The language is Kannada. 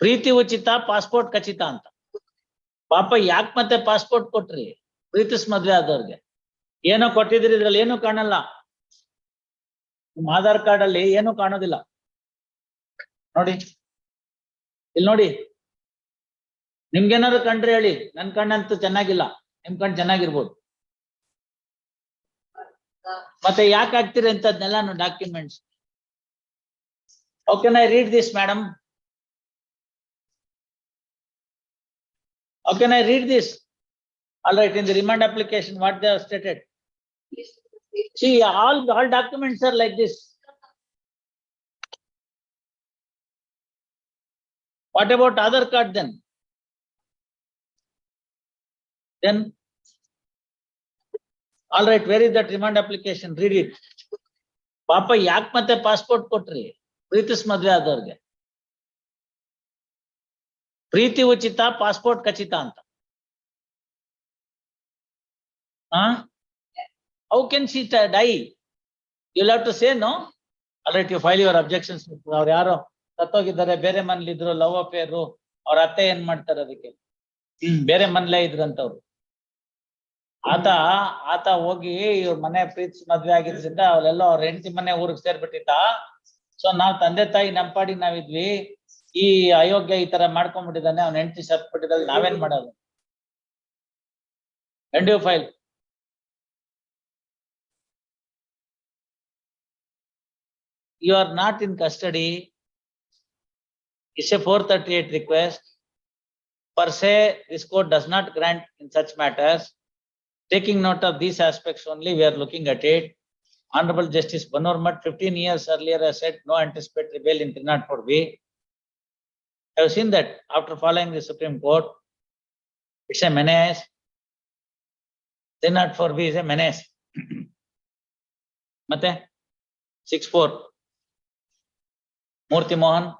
ಪ್ರೀತಿ ಉಚಿತ ಪಾಸ್ಪೋರ್ಟ್ ಖಚಿತ ಅಂತ. ಪಾಪ ಯಾಕೆ ಮತ್ತೆ ಪಾಸ್ಪೋರ್ಟ್ ಕೊಟ್ರಿ? ಪ್ರೀತಿಸ್ ಮದ್ವೆ ಆದವ್ರಿಗೆ. ಏನೋ ಕೊಟ್ಟಿದ್ರಿ ಇದ್ರಲ್ಲಿ ಏನು ಕಾಣಲ್ಲ. ನಿಮ್ ಆಧಾರ್ ಕಾರ್ಡ್ ಅಲ್ಲಿ ಏನು ಕಾಣೋದಿಲ್ಲ. ನೋಡಿ. ಇಲ್ಲಿ ನೋಡಿ. ನಿಮ್ಗೇನಾದ್ರು ಕಂಡ್ರೆ ಹೇಳಿ. ನನ್ ಕಣ್ಣಂತೂ ಚೆನ್ನಾಗಿಲ್ಲ. ನಿಮ್ ಕಣ್ ಚೆನ್ನಾಗಿರ್ಬೋದು. ಮತ್ತೆ ಯಾಕೆ ಹಾಕ್ತೀರಿ ಅಂತದ್ನೆಲ್ಲ documents okay I read this madam How can I read this? All right, in the remand application, what they have stated. See, all, all documents are like this. What about other card then? Then. All right, where is that remand application? Read it. ಪಾಪ ಯಾಕ್ ಮತ್ತೆ ಪಾಸ್ಪೋರ್ಟ್ ಕೊಟ್ರಿ ಪ್ರೀತಿಸ್ ಮದ್ವೆ ಆದವ್ರಿಗೆ ಪ್ರೀತಿ ಉಚಿತ ಪಾಸ್ಪೋರ್ಟ್ ಖಚಿತ ಅಂತ. ಹಾ can she die you have to say no alright you file your objections ಅವ್ರು ಯಾರೋ ಸತ್ತೋಗಿದ್ದಾರೆ ಬೇರೆ ಮನೇಲಿ ಇದ್ರು ಲವ್ ಅಫೇರು ಅವ್ರ ಅತ್ತೆ ಏನ್ ಮಾಡ್ತಾರೆ ಅದಕ್ಕೆ? ಬೇರೆ ಮನೇಲೇ ಇದ್ರಂತವ್ರು. ಆತ ಆತ ಹೋಗಿ ಇವ್ರ ಮನೆ ಪ್ರೀತಿ ಮದ್ವೆ ಆಗಿದ್ರಿಂದ ಅವ್ರೆಲ್ಲೋ ಅವ್ರ ಹೆಂಡತಿ ಮನೆ ಊರಿಗೆ ಸೇರ್ಬಿಟ್ಟಿದ್ದ. ಸೊ ನಾವ್ ತಂದೆ ತಾಯಿ ನಮ್ಮ ಪಾಡಿಗೆ ನಾವಿದ್ವಿ. ಈ ಅಯೋಗ್ಯ ಈ ತರ ಮಾಡ್ಕೊಂಡ್ಬಿಟ್ಟಿದ್ದಾನೆ ಅವ್ನ ಹೆಂಡತಿ ಸತ್ಬಿಟ್ಟಿದ್ದಾಳೆ ನಾವೇನ್ ಮಾಡೋದು and you fail you are not in custody. It's a four thirty-eight request. Per se, this court does not grant in such matters. Taking note of these aspects only, we are looking at it. Honorable Justice Banormat fifteen years earlier has said no anticipatory bail in three not four B. Have seen that after following the Supreme Court, it's a menace. Then not for B is a menace. Mate? 6 4. Murthy Mohan,